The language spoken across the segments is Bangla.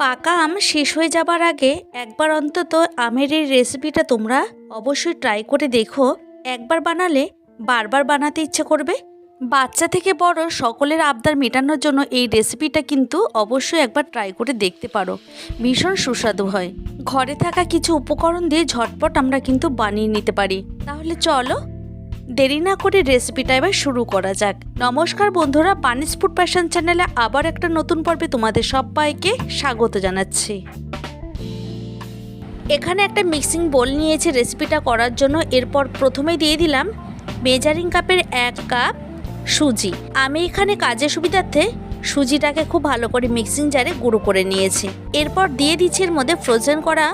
পাকা আম শেষ হয়ে যাবার আগে একবার অন্তত আমের এই রেসিপিটা তোমরা অবশ্যই ট্রাই করে দেখো। একবার বানালে বারবার বানাতে ইচ্ছে করবে। বাচ্চা থেকে বড় সকলের আবদার মেটানোর জন্য এই রেসিপিটা কিন্তু অবশ্যই একবার ট্রাই করে দেখতে পারো। ভীষণ সুস্বাদু হয়। ঘরে থাকা কিছু উপকরণ দিয়ে ঝটপট আমরা কিন্তু বানিয়ে নিতে পারি। তাহলে চলো দেরি না করে রেসিপিটা এবার শুরু করা যাক। নমস্কার বন্ধুরা পানিস ফুড প্যাশন চ্যানেলে আবার একটা নতুন পর্বে তোমাদের সবাইকে স্বাগত জানাচ্ছি। এখানে একটা মিক্সিং বোল নিয়েছি রেসিপিটা করার জন্য। এরপর প্রথমে দিয়ে দিলাম মেজারিং কাপের এক কাপ সুজি। আমি এখানে কাজের সুবিধার্থে সুজিটাকে খুব ভালো করে মিক্সিং জারে গুঁড়ো করে নিয়েছি। এরপর দিয়ে দিচ্ছি এর মধ্যে ফ্রোজেন করা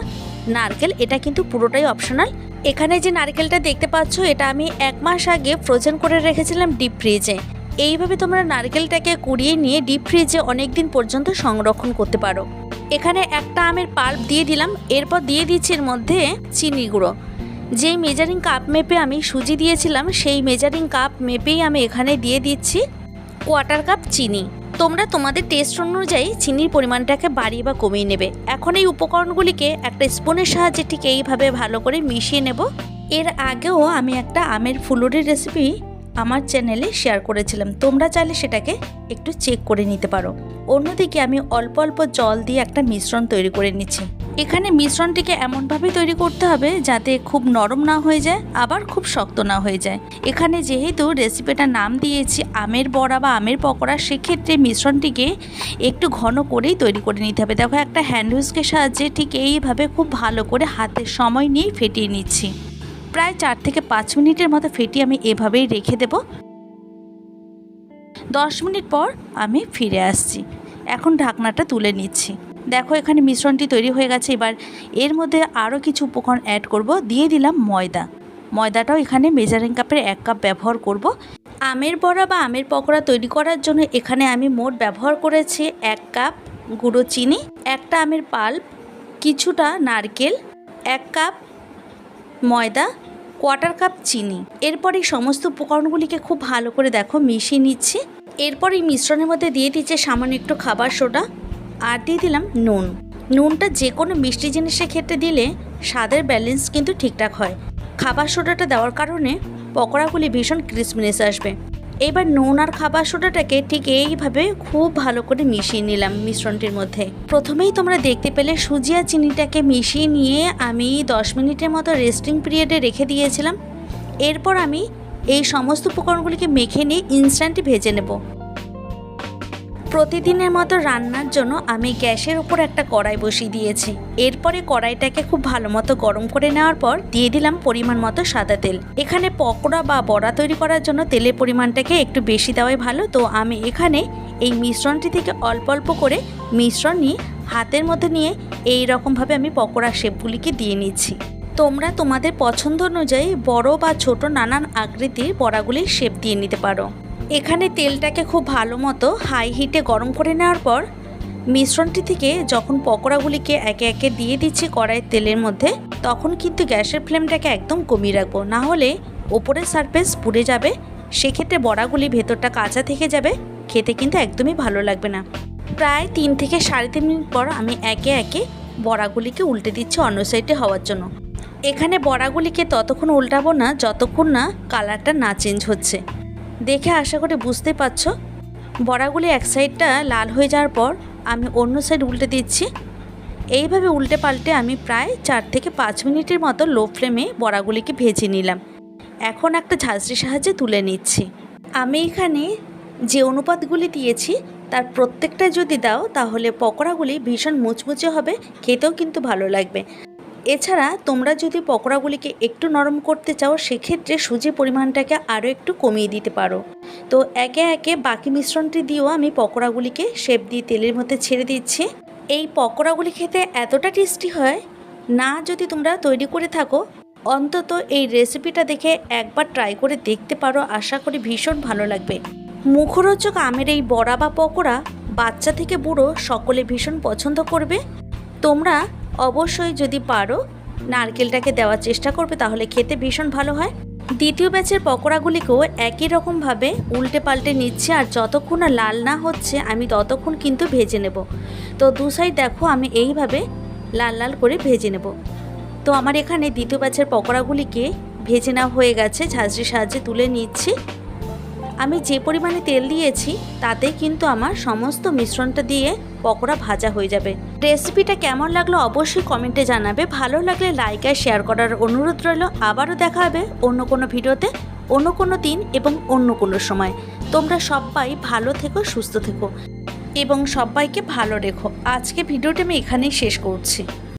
নারকেল। এটা কিন্তু পুরোটাই অপশনাল এখানে যে নারকেলটা দেখতে পাচ্ছ, এটা আমি এক মাস আগে ফ্রোজেন করে রেখেছিলাম ডিপ ফ্রিজে এইভাবে তোমরা নারকেলটাকে কুড়িয়ে নিয়ে ডিপ ফ্রিজে অনেক দিন পর্যন্ত সংরক্ষণ করতে পারো। এখানে একটা আমের পাল্প দিয়ে দিলাম, এরপর দিয়ে দিচ্ছি এর মধ্যে চিনি গুঁড়ো। যেই মেজারিং কাপ মেপে আমি সুজি দিয়েছিলাম, সেই মেজারিং কাপ মেপেই আমি এখানে দিয়ে দিচ্ছি কোয়ার্টার কাপ চিনি। তোমরা তোমাদের টেস্ট অনুযায়ী চিনির পরিমাণটাকে বাড়িয়ে বা কমিয়ে নেবে। এখন এই উপকরণগুলিকে একটা স্পুনের সাহায্যে ঠিক এইভাবে ভালো করে মিশিয়ে নেব। এর আগেও আমি একটা আমের ফুলুরির রেসিপি আমার চ্যানেলে শেয়ার করেছিলাম। তোমরা চাইলে সেটাকে একটু চেক করে নিতে পারো। অন্যদিকে আমি অল্প অল্প জল দিয়ে একটা মিশ্রণ তৈরি করে নিচ্ছি। এখানে মিশ্রণটিকে এমনভাবে তৈরি করতে হবে যাতে খুব নরম না হয়ে যায়, আবার খুব শক্ত না হয়ে যায়। এখানে যেহেতু রেসিপিটা নাম দিয়েছি, আমের বড়া বা আমের পকোড়া, সেক্ষেত্রে মিশ্রণটিকে একটু ঘন করেই তৈরি করে নিতে হবে। দেখো, একটা হ্যান্ড হুইস্কের সাহায্যে ঠিক এইভাবে খুব ভালো করে হাতের সময় নিয়েই ফেটিয়ে নিচ্ছি। প্রায় চার থেকে পাঁচ মিনিটের মতো ফেটিয়ে আমি এভাবেই রেখে দেব। দশ মিনিট পর আমি ফিরে আসছি। এখন ঢাকনাটা তুলে নিচ্ছি। দেখো, এখানে মিশ্রণটি তৈরি হয়ে গেছে। এবার এর মধ্যে আরও কিছু উপকরণ অ্যাড করব। দিয়ে দিলাম ময়দা। ময়দাটাও এখানে মেজারিং কাপের এক কাপ ব্যবহার করব। আমের বড়া বা আমের পকোড়া তৈরি করার জন্য এখানে আমি মোট ব্যবহার করেছি এক কাপ গুঁড়ো চিনি, একটা আমের পাল্প কিছুটা নারকেল, এক কাপ ময়দা কোয়ার্টার কাপ চিনি। এরপর এই সমস্ত উপকরণগুলিকে খুব ভালো করে দেখো, মিশিয়ে নিচ্ছি। এরপর এই মিশ্রণের মধ্যে দিয়ে দিচ্ছে সামান্য একটু খাবার সোডা। আর দিয়ে দিলাম নুন। নুনটা যে কোনো মিষ্টি জিনিসের ক্ষেত্রে দিলে স্বাদের ব্যালেন্স কিন্তু ঠিকঠাক হয়। খাবার সোডাটা দেওয়ার কারণে পকোড়াগুলি ভীষণ ক্রিসমিনেস আসবে। এবার নুন আর খাবার সোডাটাকে ঠিক এইভাবে খুব ভালো করে মিশিয়ে নিলাম মিশ্রণটির মধ্যে। প্রথমেই তোমরা দেখতে পেলে সুজি আর চিনিটাকে মিশিয়ে নিয়ে আমি দশ মিনিটের মতো রেস্টিং পিরিয়ডে রেখে দিয়েছিলাম। এরপর আমি এই সমস্ত উপকরণগুলিকে মেখে নিয়ে ইনস্ট্যান্টই ভেজে নেব। প্রতিদিনের মতো রান্নার জন্য আমি গ্যাসের উপর একটা কড়াই বসিয়ে দিয়েছি। এরপরে কড়াইটাকে খুব ভালো মতো গরম করে নেওয়ার পর দিয়ে দিলাম পরিমাণ মতো সাদা তেল। এখানে পকোড়া বা বড়া তৈরি করার জন্য তেলের পরিমাণটাকে একটু বেশি দেওয়াই ভালো। তো আমি এখানে এই মিশ্রণটি থেকে অল্প অল্প করে মিশ্রণ নিয়ে হাতের মধ্যে নিয়ে এই রকমভাবে আমি পকোড়া শেপগুলিকে দিয়ে নিচ্ছি। তোমরা তোমাদের পছন্দ অনুযায়ী বড় বা ছোট নানান আকৃতির বড়াগুলির শেপ দিয়ে নিতে পারো। এখানে তেলটাকে খুব ভালো মতো হাই হিটে গরম করে নেওয়ার পর মিশ্রণটি থেকে যখন পকোড়াগুলিকে একে একে দিয়ে দিচ্ছি কড়াইয়ের তেলের মধ্যে, তখন কিন্তু গ্যাসের ফ্লেমটাকে একদম কমিয়ে রাখব। না হলে ওপরের সারফেস পুড়ে যাবে, সেক্ষেত্রে বড়াগুলি ভেতরটা কাঁচা থেকে যাবে, খেতে কিন্তু একদমই ভালো লাগবে না। প্রায় তিন থেকে সাড়ে তিন মিনিট পর আমি একে একে বড়াগুলিকে উল্টে দিচ্ছি অন্য সাইডে হওয়ার জন্য। এখানে বড়াগুলিকে ততক্ষণ উল্টাবো না, যতক্ষণ না কালারটা না চেঞ্জ হচ্ছে। দেখে আশা করে বুঝতে পারছ? বড়াগুলি এক সাইডটা লাল হয়ে যাওয়ার পর আমি অন্য সাইড উল্টে দিচ্ছি। এইভাবে উল্টে পাল্টে আমি প্রায় চার থেকে পাঁচ মিনিটের মতো লো ফ্লেমে বড়াগুলিকে ভেজে নিলাম। এখন একটা ঝাঁঝরির সাহায্যে তুলে নিচ্ছি। আমি এখানে যে অনুপাতগুলি দিয়েছি, তার প্রত্যেকটা যদি দাও, তাহলে পকোড়াগুলি ভীষণ মুচমুচে হবে, খেতেও কিন্তু ভালো লাগবে। এছাড়া তোমরা যদি পকোড়াগুলিকে একটু নরম করতে চাও, সেক্ষেত্রে সুজি পরিমাণটাকে আরও একটু কমিয়ে দিতে পারো। তো একে একে বাকি মিশ্রণটি দিয়েও আমি পকোড়াগুলিকে শেপ দিয়ে তেলের মধ্যে ছেড়ে দিচ্ছি। এই পকোড়াগুলি খেতে এতটা টেস্টি হয়, না যদি তোমরা তৈরি করে থাকো, অন্তত এই রেসিপিটা দেখে একবার ট্রাই করে দেখতে পারো। আশা করি ভীষণ ভালো লাগবে। মুখরোচক আমের এই বড়া বা পকোড়া বাচ্চা থেকে বুড়ো সকলে ভীষণ পছন্দ করবে। তোমরা অবশ্যই যদি পারো, নারকেলটাকে দেওয়ার চেষ্টা করবে, তাহলে খেতে ভীষণ ভালো হয়। দ্বিতীয় ব্যাচের পকোড়াগুলিকেও একই রকমভাবে উল্টে পাল্টে নিচ্ছে, আর যতক্ষণ না লাল না হচ্ছে, আমি ততক্ষণ কিন্তু ভেজে নেব। তো দু সাইড দেখো, আমি এইভাবে লাল লাল করে ভেজে নেব। তো আমার এখানে দ্বিতীয় ব্যাচের পকোড়াগুলিকে ভেজে নেওয়া হয়ে গেছে ঝাঁঝরির সাহায্যে তুলে নিচ্ছি। আমি যে পরিমাণে তেল দিয়েছি, তাতে কিন্তু আমার সমস্ত মিশ্রণটা দিয়ে পকোড়া ভাজা হয়ে যাবে। রেসিপিটা কেমন লাগল অবশ্যই কমেন্টে জানাবে। ভালো লাগলে লাইক আর শেয়ার করার অনুরোধ রইল। আবারও দেখা হবে অন্য কোনো ভিডিওতে, অন্য কোনো দিন এবং অন্য কোনো সময়। তোমরা সবাই ভালো থেকো, সুস্থ থেকো। এবং সবাইকে ভালো রেখো। আজকে ভিডিওটা আমি এখানেই শেষ করছি।